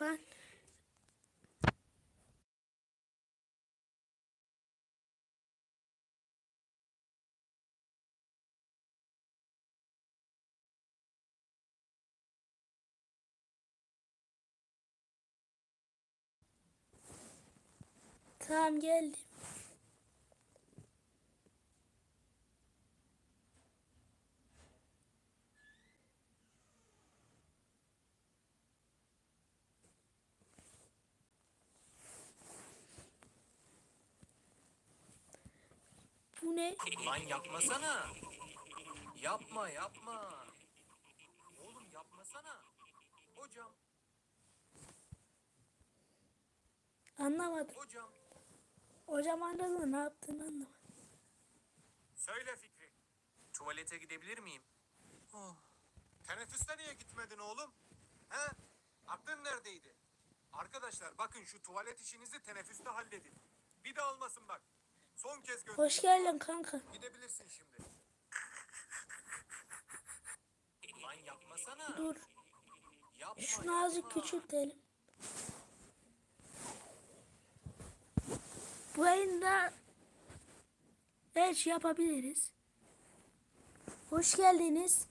Lan. Tamam geldim. Ne? Lan yapmasana. Yapma yapma. Oğlum yapmasana. Hocam, Anlamadım. hocam. Hocam anladı ne yaptığını anlamadım. Söyle Fikri. Tuvalete gidebilir miyim? Oh. Teneffüste niye gitmedin oğlum? He? Aklın neredeydi? Arkadaşlar bakın şu tuvalet işinizi teneffüste halledin. Bir de olmasın bak. Son kez gönder. Hoş geldin kanka. Gidebilirsin şimdi. Lan yapmasana. Dur. Yapma, Şunu azıcık küçültelim. Bu yayında her şey yapabiliriz. Hoş geldiniz.